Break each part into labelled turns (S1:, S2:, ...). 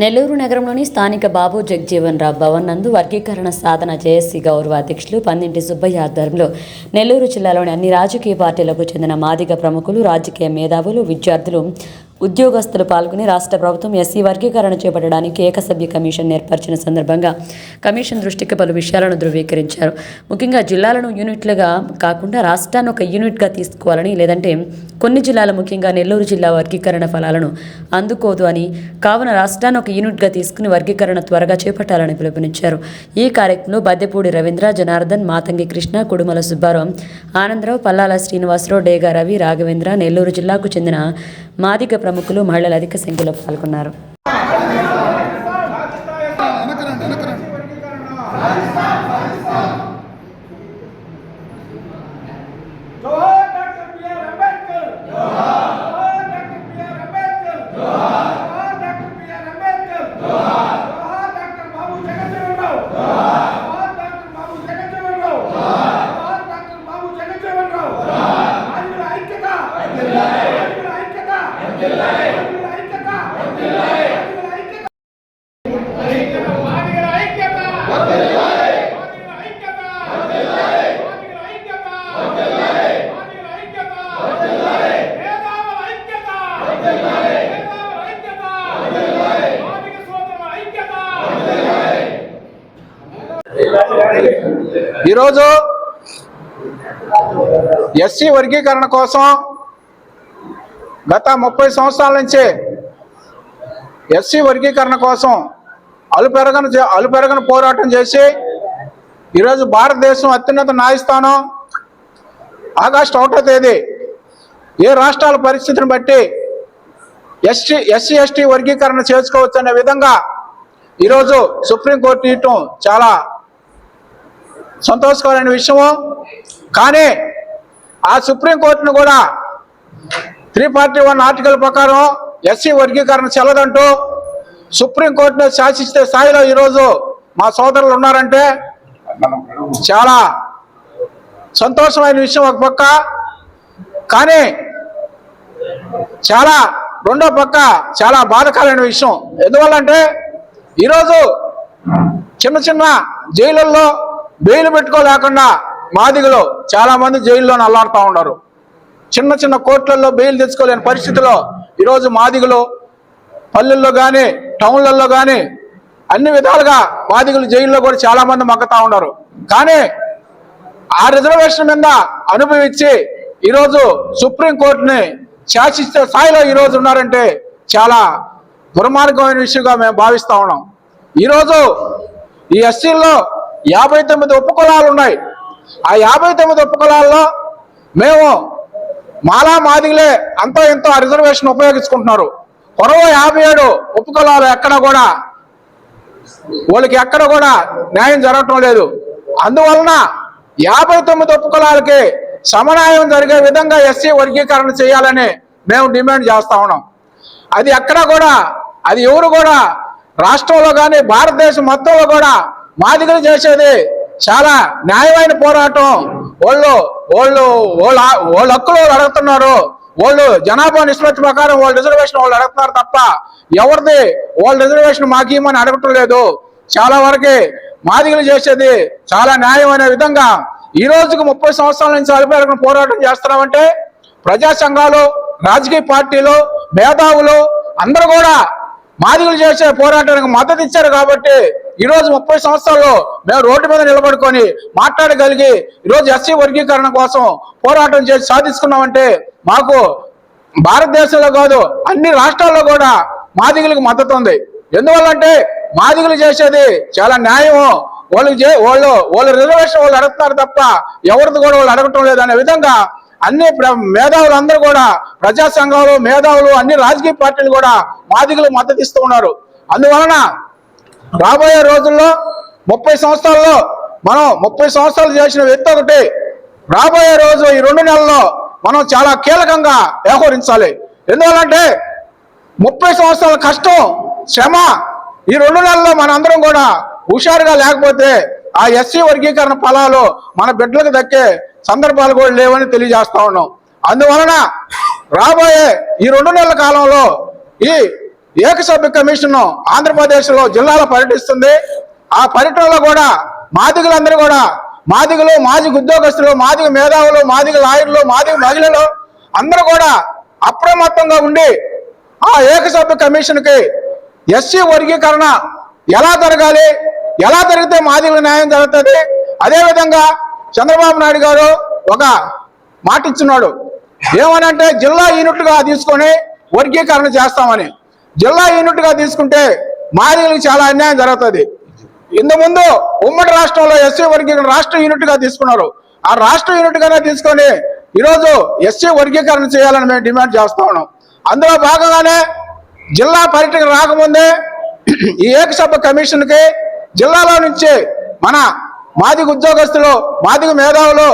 S1: నెల్లూరు నగరంలోని స్థానిక బాబు జగ్జీవన్ రావు భవన్ నందు వర్గీకరణ సాధన జేఏసీ గౌరవ అధ్యక్షులు పందింటి సుబ్బయ్య ఆధ్వర్యంలో నెల్లూరు జిల్లాలోని అన్ని రాజకీయ పార్టీలకు చెందిన మాదిగ ప్రముఖులు రాజకీయ మేధావులు విద్యార్థులు ఉద్యోగస్తులు పాల్గొని రాష్ట్ర ప్రభుత్వం ఎస్సీ వర్గీకరణ చేపట్టడానికి ఏకసభ్య కమిషన్ ఏర్పరిచిన సందర్భంగా కమిషన్ దృష్టికి పలు విషయాలను ధృవీకరించారు. ముఖ్యంగా జిల్లాలను యూనిట్లుగా కాకుండా రాష్ట్రాన్ని ఒక యూనిట్గా తీసుకోవాలని లేదంటే కొన్ని జిల్లాలు ముఖ్యంగా నెల్లూరు జిల్లా వర్గీకరణ ఫలాలను అందుకోదు అని కావున రాష్ట్రాన్ని ఒక యూనిట్గా తీసుకుని వర్గీకరణ త్వరగా చేపట్టాలని పిలుపునిచ్చారు. ఈ కార్యక్రమంలో బద్దెపూడి రవీంద్ర జనార్దన్ మాతంగి కృష్ణ కుడుమల సుబ్బారావు ఆనందరావు పల్లాల శ్రీనివాసరావు డేగా రవి రాఘవేంద్ర నెల్లూరు జిల్లాకు చెందిన మాదిగ ప్రముఖులు మహిళలు అధిక సంఖ్యలో పాల్గొన్నారు.
S2: ఈరోజు ఎస్సీ వర్గీకరణ కోసం గత ముప్పై సంవత్సరాల నుంచి ఎస్సీ వర్గీకరణ కోసం అలుపెరగను అలుపెరగను పోరాటం చేసి ఈరోజు భారతదేశం అత్యున్నత న్యాయస్థానం ఆగస్టు ఒకటో తేదీ ఏ రాష్ట్రాల పరిస్థితిని బట్టి ఎస్టీ ఎస్సీ ఎస్టీ వర్గీకరణ చేసుకోవచ్చు అనే విధంగా ఈరోజు సుప్రీంకోర్టు ఇవ్వటం చాలా సంతోషకరమైన విషయము. కానీ ఆ సుప్రీంకోర్టును కూడా త్రీ ఫార్టీ వన్ ఆర్టికల్ ప్రకారం ఎస్సీ వర్గీకరణ చెల్లదంటూ సుప్రీంకోర్టును శాసిస్తే స్థాయిలో ఈరోజు మా సోదరులు ఉన్నారంటే చాలా సంతోషమైన విషయం ఒక పక్క. కానీ చాలా రెండో పక్క చాలా బాధకరమైన విషయం. ఎందువల్లంటే ఈరోజు చిన్న చిన్న జైళ్ళల్లో బెయిల్ పెట్టుకోలేకుండా మాదిగులు చాలామంది జైల్లో అల్లాడుతూ ఉన్నారు. చిన్న చిన్న కోర్టులలో బెయిల్ తెచ్చుకోలేని పరిస్థితిలో ఈరోజు మాదిగులు పల్లెల్లో కానీ టౌన్లలో కానీ అన్ని విధాలుగా మాదిగలు జైల్లో కూడా చాలామంది మగ్గుతూ ఉన్నారు. కానీ ఆ రిజర్వేషన్ మీద అనుభవించి ఈరోజు సుప్రీంకోర్టుని శాసిస్తే స్థాయిలో ఈరోజు ఉన్నారంటే చాలా దుర్మార్గమైన విషయంగా మేము భావిస్తూ ఉన్నాం. ఈరోజు ఈ ఎస్సీల్లో యాభై తొమ్మిది ఉపకులాలు ఉన్నాయి. ఆ యాభై తొమ్మిది ఉపకులాల్లో మేము మాలా మాదిలే అంతో ఎంతో ఆ రిజర్వేషన్ ఉపయోగించుకుంటున్నారు. కొరవ యాభై ఏడు ఉపకులాలు ఎక్కడ కూడా వాళ్ళకి ఎక్కడ కూడా న్యాయం జరగటం లేదు. అందువలన యాభై తొమ్మిది ఉపకులాలకి సమన్వయం జరిగే విధంగా ఎస్సీ వర్గీకరణ చేయాలని మేము డిమాండ్ చేస్తా ఉన్నాం. అది ఎక్కడ కూడా అది ఎవరు కూడా రాష్ట్రంలో కానీ భారతదేశం మొత్తంలో కూడా మాదిగలు చేసేది చాలా న్యాయమైన పోరాటం. వాళ్ళు వాళ్ళు వాళ్ళ వాళ్ళ హక్కులు వాళ్ళు అడుగుతున్నారు. వాళ్ళు జనాభా నిష్పత్తి ప్రకారం వాళ్ళ రిజర్వేషన్ వాళ్ళు అడుగుతున్నారు తప్ప ఎవరిది? వాళ్ళ రిజర్వేషన్ మాకు ఇవ్వమని అడగటం లేదు. చాలా వరకే మాదిగలు చేసేది చాలా న్యాయమైన విధంగా ఈ రోజుకు ముప్పై సంవత్సరాల నుంచి అల్పేరకం పోరాటం చేస్తున్నామంటే ప్రజా సంఘాలు రాజకీయ పార్టీలు మేధావులు అందరూ కూడా మాదిగులు చేసే పోరాటానికి మద్దతు ఇచ్చారు కాబట్టి ఈరోజు ముప్పై సంవత్సరాల్లో మేము రోడ్డు మీద నిలబడుకొని మాట్లాడగలిగి ఈరోజు ఎస్సీ వర్గీకరణ కోసం పోరాటం చేసి సాధించుకున్నామంటే మాకు భారతదేశంలో కాదు అన్ని రాష్ట్రాల్లో కూడా మాదిగులకు మద్దతు ఉంది. ఎందువల్లంటే మాదిగులు చేసేది చాలా న్యాయము వాళ్ళు చే వాళ్ళు రిజర్వేషన్ వాళ్ళు అడుగుతున్నారు తప్ప ఎవరిది కూడా వాళ్ళు అడగటం లేదు అనే విధంగా అన్ని ప్ర- మేధావులు అందరూ కూడా ప్రజా సంఘాలు మేధావులు అన్ని రాజకీయ పార్టీలు కూడా మాదిగలు మద్దతు ఇస్తూ ఉన్నారు. అందువలన రాబోయే రోజుల్లో ముప్పై సంవత్సరాల్లో మనం ముప్పై సంవత్సరాలు చేసిన వ్యక్తి ఒకటి రాబోయే రోజు ఈ రెండు నెలల్లో మనం చాలా కీలకంగా వ్యవహరించాలి. ఎందువల్లంటే ముప్పై సంవత్సరాల కష్టం శ్రమ ఈ రెండు నెలల్లో మనందరం కూడా హుషారుగా లేకపోతే ఆ ఎస్సీ వర్గీకరణ ఫలాలు మన బిడ్డలకు దక్కే సందర్భాలు కూడా లేవని తెలియజేస్తా ఉన్నాం. అందువలన రాబోయే ఈ రెండు నెలల కాలంలో ఈ ఏకసభ్య కమిషన్ ఆంధ్రప్రదేశ్లో జిల్లాలో పర్యటిస్తుంది. ఆ పర్యటనలో కూడా మాదిగలందరూ కూడా మాదిగలు మాదిగ ఉద్యోగస్తులు మాదిగ మేధావులు మాదిగ లాయర్లు మాదిగ మహిళలు అందరూ కూడా అప్రమత్తంగా ఉండి ఆ ఏకసభ్య కమిషన్కి ఎస్సీ వర్గీకరణ ఎలా జరగాలి ఎలా జరిగితే మాదిగల న్యాయం జరుగుతుంది? అదేవిధంగా చంద్రబాబు నాయుడు గారు ఒక మాట ఇచ్చున్నాడు. ఏమనంటే జిల్లా యూనిట్గా తీసుకొని వర్గీకరణ చేస్తామని. జిల్లా యూనిట్గా తీసుకుంటే మాదిగలకు చాలా అన్యాయం జరుగుతుంది. ఇంత ముందు ఉమ్మడి రాష్ట్రంలో ఎస్సీ వర్గీకరణ రాష్ట్ర యూనిట్గా తీసుకున్నారు. ఆ రాష్ట్ర యూనిట్గానే తీసుకొని ఈరోజు ఎస్సీ వర్గీకరణ చేయాలని మేము డిమాండ్ చేస్తా ఉన్నాం. అందులో భాగంగానే జిల్లా పర్యటన రాకముందే ఈ ఏకసభ కమిషన్కి జిల్లాలో నుంచి మన మాదిగ ఉద్యోగస్తులు మాదిగ మేధావులు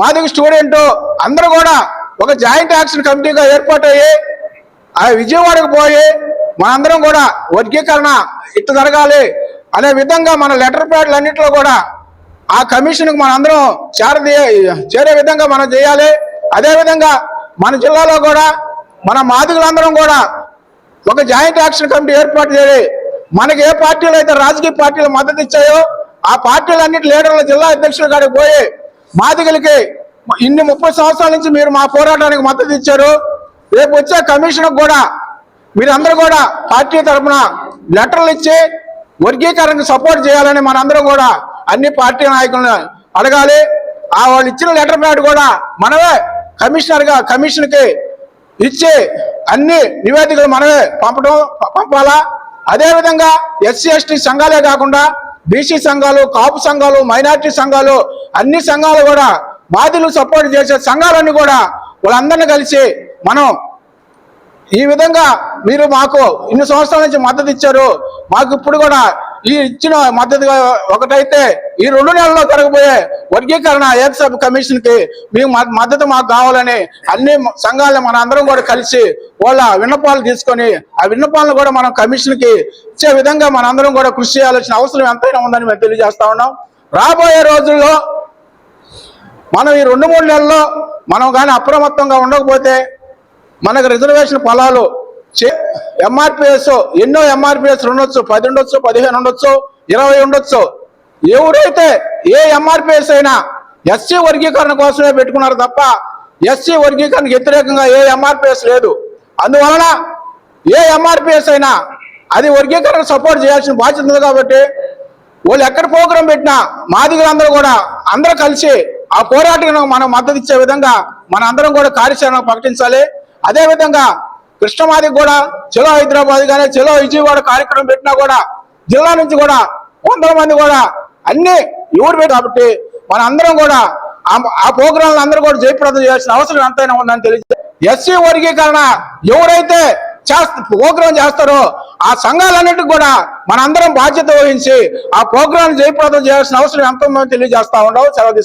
S2: మాదిగ స్టూడెంట్ అందరూ కూడా ఒక జాయింట్ యాక్షన్ కమిటీగా ఏర్పాటయ్యి ఆ విజయవాడకు పోయి మనందరం కూడా వర్గీకరణ ఇట్ట జరగాలి అనే విధంగా మన లెటర్ ప్యాడ్లు అన్నింటిలో కూడా ఆ కమిషన్కు మనందరం చేరదీ చేరే విధంగా మనం చేయాలి. అదేవిధంగా మన జిల్లాలో కూడా మన మాదిగులందరం కూడా ఒక జాయింట్ యాక్షన్ కమిటీ ఏర్పాటు చేయాలి మనకి ఏ పార్టీలు అయితే రాజకీయ పార్టీలు మద్దతు ఇచ్చాయో ఆ పార్టీలన్నిటి లీడర్ల జిల్లా అధ్యక్షుల కాడికి పోయి మాదిగలకి ఇన్ని ముప్పై సంవత్సరాల నుంచి మీరు మా పోరాటానికి మద్దతు ఇచ్చారు. రేపు వచ్చే కమిషన్ కూడా మీరందరూ కూడా పార్టీ తరఫున లెటర్లు ఇచ్చి వర్గీకరణకు సపోర్ట్ చేయాలని మనందరం కూడా అన్ని పార్టీ నాయకులను అడగాలి. ఆ వాళ్ళు ఇచ్చిన లెటర్ ప్యాడ్ కూడా మనమే కమిషనర్గా కమిషన్కి ఇచ్చి అన్ని నివేదికలు మనమే పంపడం పంపాలా? అదేవిధంగా ఎస్సీ ఎస్టీ సంఘాలే కాకుండా బీసీ సంఘాలు కాపు సంఘాలు మైనార్టీ సంఘాలు అన్ని సంఘాలు కూడా బాధితులు సపోర్ట్ చేసే సంఘాలన్నీ కూడా వాళ్ళందరినీ కలిసి మనం ఈ విధంగా మీరు మాకు ఇన్ని సంవత్సరాల నుంచి మద్దతు ఇచ్చారు. మాకు ఇప్పుడు కూడా ఈ ఇచ్చిన మద్దతు ఒకటైతే ఈ రెండు నెలల్లో జరగబోయే వర్గీకరణ ఏకసభ కమిషన్కి మీ మద్దతు మాకు కావాలని అన్ని సంఘాలను మన అందరం కూడా కలిసి వాళ్ళ విన్నపాలు తీసుకొని ఆ విన్నపాలను కూడా మనం కమిషన్కి ఇచ్చే విధంగా మన అందరం కూడా కృషి చేయాల్సిన అవసరం ఎంతైనా ఉందని మేము తెలియజేస్తా ఉన్నాం. రాబోయే రోజుల్లో మనం ఈ రెండు మూడు నెలల్లో మనం కానీ అప్రమత్తంగా ఉండకపోతే మనకు రిజర్వేషన్ ఫలాలు ఎంఆర్పిఎస్ ఎన్నో ఎంఆర్పిఎస్ ఉండొచ్చు పది ఉండొచ్చు పదిహేను ఉండొచ్చు ఇరవై ఉండొచ్చు ఎవరైతే ఏ ఎంఆర్పిఎస్ అయినా ఎస్సీ వర్గీకరణ కోసమే పెట్టుకున్నారు తప్ప ఎస్సీ వర్గీకరణకు వ్యతిరేకంగా ఏ ఎంఆర్పిఎస్ లేదు. అందువలన ఏ ఎంఆర్పిఎస్ అయినా అది వర్గీకరణ సపోర్ట్ చేయాల్సిన బాధ్యత ఉంది కాబట్టి వాళ్ళు ఎక్కడ ప్రోగ్రాం పెట్టినా మాదిగలందరూ కూడా అందరూ కలిసి ఆ పోరాటానికి మనం మద్దతు ఇచ్చే విధంగా మన అందరం కూడా కార్యాచరణ ప్రకటించాలి. అదేవిధంగా కృష్ణమాది కూడా చలో హైదరాబాద్ కానీ చలో విజయవాడ కార్యక్రమం పెట్టినా కూడా జిల్లా నుంచి కూడా వందల మంది కూడా అన్ని ఎవరు కాబట్టి మన అందరం కూడా ఆ- ప్రోగ్రాంలు అందరూ కూడా జయప్రదం చేయాల్సిన అవసరం ఎంతైనా ఉందని తెలియదు ఎస్సీ వర్గీకరణ ఎవరైతే చేస్త ప్రోగ్రాం చేస్తారో ఆ సంఘాలన్నిటికి కూడా మనందరం బాధ్యత వహించి ఆ ప్రోగ్రాం జయప్రదం చేయాల్సిన అవసరం ఎంత ఉందో తెలియజేస్తా ఉండవు సెలవు